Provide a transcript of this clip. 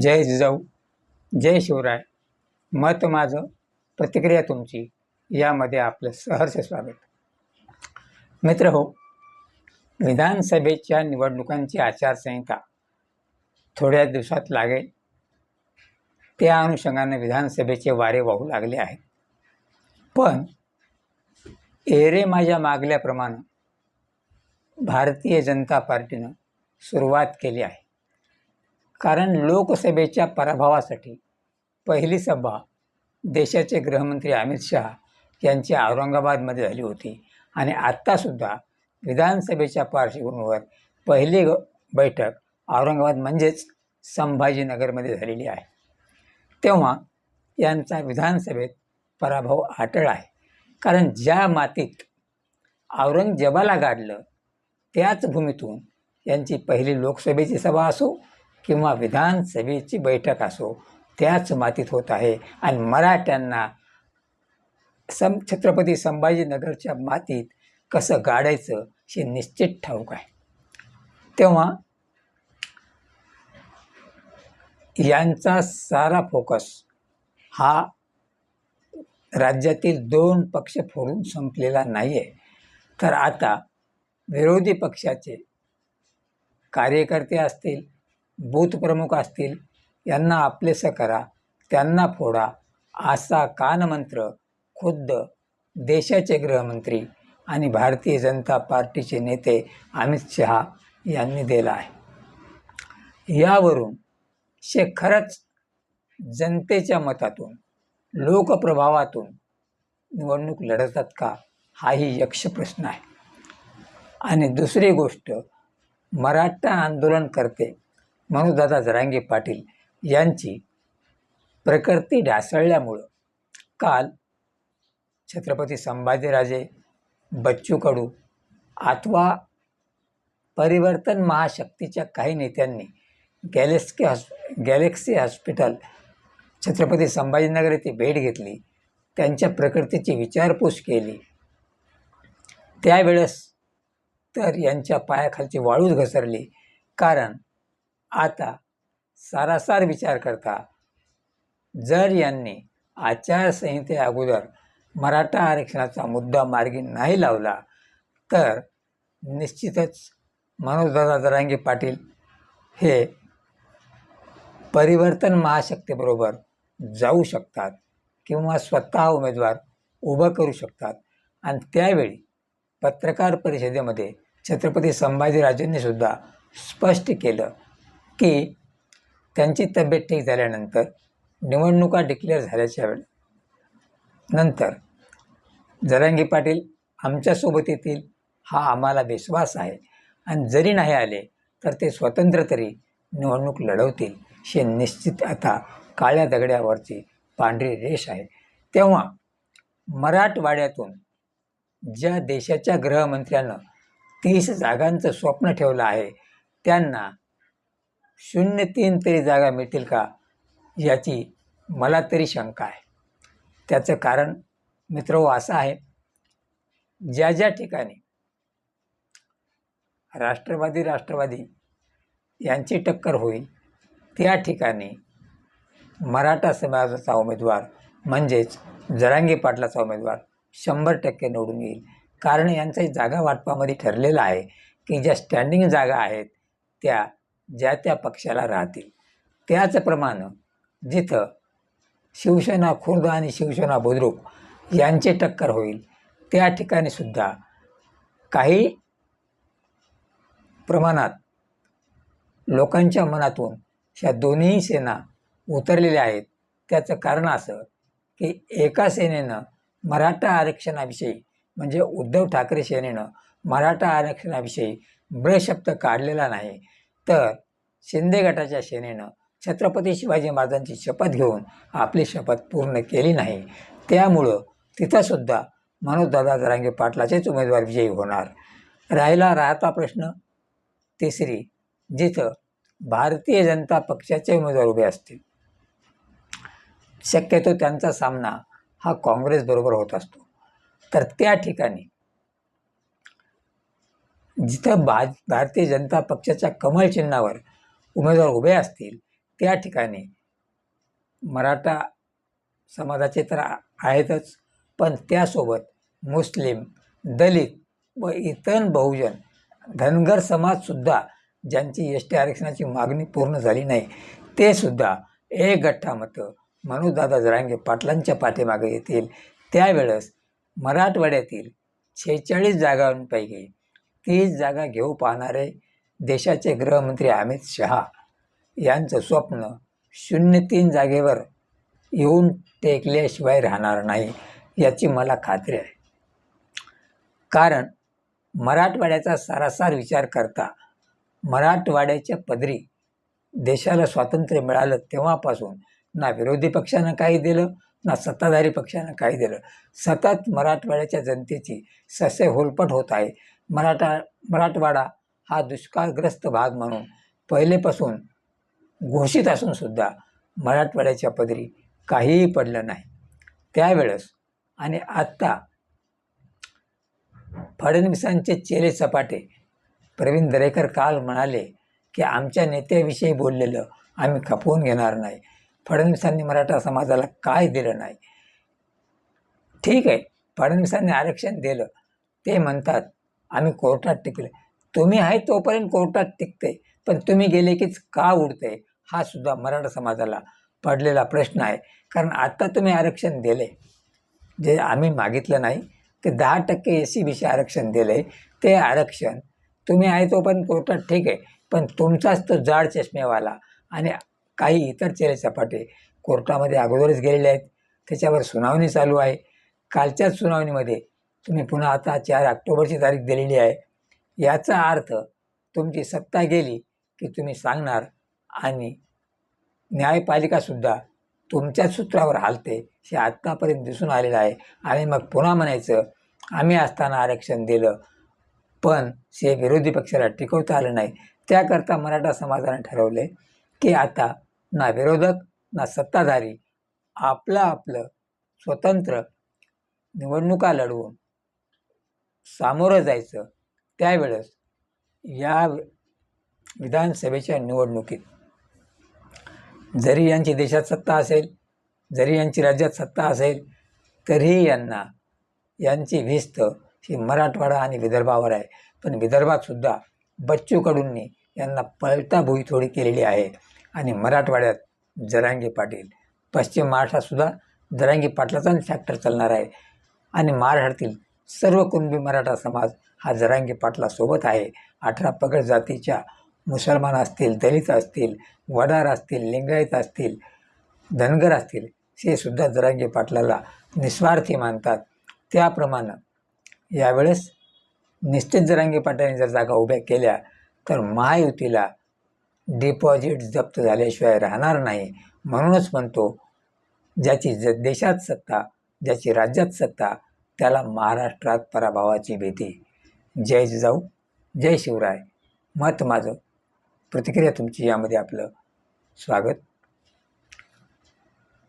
जय जिजाऊ जय शिवराय. मत माझं प्रतिक्रिया तुमची यामध्ये आपलं सहर्ष स्वागत. मित्र हो विधानसभेच्या निवडणुकांची आचारसंहिता थोड्या दिवसात लागेल. त्या अनुषंगाने विधानसभेचे वारे वाहू लागले आहेत. पण एरे माझ्या मागल्याप्रमाणे भारतीय जनता पार्टीनं सुरुवात केली आहे. कारण लोकसभेच्या पराभवासाठी पहिली सभा देशाचे गृहमंत्री अमित शहा यांची औरंगाबादमध्ये झाली होती. आणि आत्तासुद्धा विधानसभेच्या पार्श्वभूमीवर पहिली ग- बैठक औरंगाबाद म्हणजेच संभाजीनगरमध्ये झालेली आहे. तेव्हा यांचा विधानसभेत पराभव अटळ आहे. कारण ज्या मातीत औरंगजेबाला गाडलं त्याच भूमीतून यांची पहिली लोकसभेची सभा असो किंवा विधानसभेची बैठक असो त्याच मातीत होत आहे. आणि मराठ्यांना सं छत्रपती संभाजीनगरच्या मातीत कसं गाडायचं हे निश्चित ठाऊक आहे. तेव्हा यांचा सारा फोकस हा राज्यातील दोन पक्ष फोडून संपलेला नाही आहे तर आता विरोधी पक्षाचे कार्यकर्ते असतील बूथ प्रमुख असतील यांना आपलेसं करा त्यांना फोडा असा कानमंत्र खुद्द देशाचे गृहमंत्री आणि भारतीय जनता पार्टीचे नेते अमित शहा यांनी दिला आहे. यावरून शे खरंच जनतेच्या मतातून लोकप्रभावातून निवडणूक लढतात का हाही यक्ष प्रश्न आहे. आणि दुसरी गोष्ट मराठा आंदोलन करते मनोजदादा जरांगे पाटील यांची प्रकृती ढासळल्यामुळं काल छत्रपती संभाजीराजे बच्चू कडू अथवा परिवर्तन महाशक्तीच्या काही नेत्यांनी गॅलेक्सी हॉस् गॅलेक्सी हॉस्पिटल छत्रपती संभाजीनगर येथे भेट घेतली त्यांच्या प्रकृतीची विचारपूस केली. त्यावेळेस तर यांच्या पायाखालची वाळूच घसरली कारण आता सारासार विचार करता. जर यांनी आचारसंहिते अगोदर मराठा आरक्षणाचा मुद्दा मार्गी नाही लावला तर निश्चितच मनोजदादा जरांगे पाटील हे परिवर्तन महाशक्तीबरोबर जाऊ शकतात किंवा स्वतः उमेदवार उभं करू शकतात. आणि त्यावेळी पत्रकार परिषदेमध्ये छत्रपती संभाजीराजेंनीसुद्धा स्पष्ट केलं की त्यांची तब्येत ठीक झाल्यानंतर निवडणुका डिक्लेअर झाल्याच्या वेळ नंतर जरांगी पाटील आमच्यासोबत येतील हा आम्हाला विश्वास आहे. आणि जरी नाही आले तर ते स्वतंत्र तरी निवडणूक लढवतील हे निश्चित आता काळ्या दगड्यावरची पांढरी रेष आहे. तेव्हा मराठवाड्यातून ज्या देशाच्या गृहमंत्र्यानं तीस जागांचं स्वप्न ठेवलं आहे त्यांना शून्य तीन तरी जागा मिळतील का याची मला तरी शंका आहे. त्याचं कारण मित्र हो असं आहे ज्या ज्या ठिकाणी राष्ट्रवादी राष्ट्रवादी यांची टक्कर होईल त्या ठिकाणी मराठा समाजाचा उमेदवार म्हणजेच जरांगी पाटलाचा उमेदवार शंभर टक्के निवडून येईल. कारण यांचं जागा वाटपामध्ये ठरलेलं आहे की ज्या स्टँडिंग जागा आहेत त्या ज्या त्या पक्षाला राहतील. त्याचप्रमाणे जिथं शिवसेना खुर्द आणि शिवसेना बुद्रुक यांचे टक्कर होईल त्या ठिकाणी सुद्धा काही प्रमाणात लोकांच्या मनातून ह्या दोन्ही सेना उतरलेल्या आहेत त्याचं कारण असं की एका सेनेनं मराठा आरक्षणाविषयी म्हणजे उद्धव ठाकरे सेनेनं मराठा आरक्षणाविषयी ब्रशब्द काढलेला नाही. तर शिंदे गटाच्या सेनेनं छत्रपती शिवाजी महाराजांची शपथ घेऊन आपली शपथ पूर्ण केली नाही. त्यामुळं तिथंसुद्धा मनोजदादा जरांगे पाटलाचेच उमेदवार विजयी होणार. राहिला राहता प्रश्न. तिसरी जिथं भारतीय जनता पक्षाचे उमेदवार उभे असतील. शक्यतो त्यांचा सामना हा काँग्रेसबरोबर होत असतो. तर त्या ठिकाणी जिथं भा भारतीय जनता पक्षाच्या कमळ चिन्हावर उमेदवार उभे असतील त्या ठिकाणी मराठा समाजाचे तर आहेतच पण त्यासोबत मुस्लिम दलित व इतर बहुजन धनगर समाजसुद्धा ज्यांची एस टी आरक्षणाची मागणी पूर्ण झाली नाही ते सुद्धा एक गठ्ठा मतं मनोजदादा जरांगे पाटलांच्या पाठीमागे येतील. त्यावेळेस मराठवाड्यातील शेहेचाळीस जागांपैकी तीच जागा घेऊ पाहणारे देशाचे गृहमंत्री अमित शहा यांचं स्वप्न शून्य तीन जागेवर येऊन टेकल्याशिवाय राहणार नाही याची मला खात्री आहे. कारण मराठवाड्याचा सारासार विचार करता मराठवाड्याच्या पदरी देशाला स्वातंत्र्य मिळालं तेव्हापासून ना विरोधी पक्षानं काही दिलं ना सत्ताधारी पक्षानं काही दिलं. सतत मराठवाड्याच्या जनतेची ससे होलपट होत आहे. मराठा मराठवाडा हा दुष्काळग्रस्त भाग म्हणून पहिलेपासून घोषित असूनसुद्धा मराठवाड्याच्या पदरी काहीही पडलं नाही. त्यावेळेस आणि आत्ता फडणवीसांचे चेले सपाटे प्रवीण दरेकर काल म्हणाले की आमच्या नेत्याविषयी बोललेलं आम्ही खपवून घेणार नाही. फडणवीसांनी मराठा समाजाला काय दिलं नाही? ठीक आहे फडणवीसांनी आरक्षण दिलं. ते म्हणतात आम्ही कोर्टात टिकले. तुम्ही आहे तोपर्यंत कोर्टात टिकते पण तुम्ही गेले कीच का उडते हा सुद्धा मराठा समाजाला पडलेला प्रश्न आहे. कारण आत्ता तुम्ही आरक्षण दिले. जे आम्ही मागितलं नाही ते दहा टक्के एस सी बी सी आरक्षण दिले. ते आरक्षण तुम्ही आहे तोपर्यंत कोर्टात ठीक आहे पण तुमचाच तो जाड चष्मेवाला आणि काही इतर चेले चपाटे कोर्टामध्ये अगोदरच गेलेले आहेत. त्याच्यावर सुनावणी चालू आहे. कालच्याच सुनावणीमध्ये तुम्ही पुन्हा आता चार ऑक्टोबरची तारीख दिलेली आहे. याचा अर्थ तुमची सत्ता गेली की तुम्ही सांगणार आणि न्यायपालिकासुद्धा तुमच्याच सूत्रावर हालते हे आत्तापर्यंत दिसून आलेलं आहे. आणि मग पुन्हा म्हणायचं आम्ही असताना आरक्षण दिलं पण हे विरोधी पक्षाला टिकवता आलं नाही. त्याकरता मराठा समाजाने ठरवले की आता ना विरोधक ना सत्ताधारी आपलं आपलं स्वतंत्र निवडणुका लढवून सामोरं जायचं त्यावेळेस या विधानसभेच्या निवडणुकीत जरी यांची देशात सत्ता असेल जरी यांची राज्यात सत्ता असेल तरीही यांना यांची भिस्त ही मराठवाडा आणि विदर्भावर आहे. पण विदर्भातसुद्धा बच्चू कडूंनी यांना पळता भुई थोडी केलेली आहे. आणि मराठवाड्यात जरांगी पाटील पश्चिम महाराष्ट्रातसुद्धा जरांगी पाटलाचाच फॅक्टर चालणार आहे. आणि महाराष्ट्रातील सर्व कुणबी मराठा समाज हा जरांगी पाटलासोबत आहे. अठरा पगड जातीच्या मुसलमान असतील दलित असतील वडार असतील लिंगायत असतील धनगर असतील हे सुद्धा जरांगी पाटलाला निस्वार्थी मानतात. त्याप्रमाणे यावेळेस निश्चित जरांगी पाटलांनी जर जागा उभ्या केल्या तर महायुतीला डिपॉझिट जप्त झाल्याशिवाय राहणार नाही. म्हणूनच म्हणतो ज्याची ज देशात सत्ता ज्याची राज्यात सत्ता त्याला महाराष्ट्रात पराभवाची भीती. जय जिजाऊ जय शिवराय. मत माझं. प्रतिक्रिया तुमची यामध्ये आपलं स्वागत.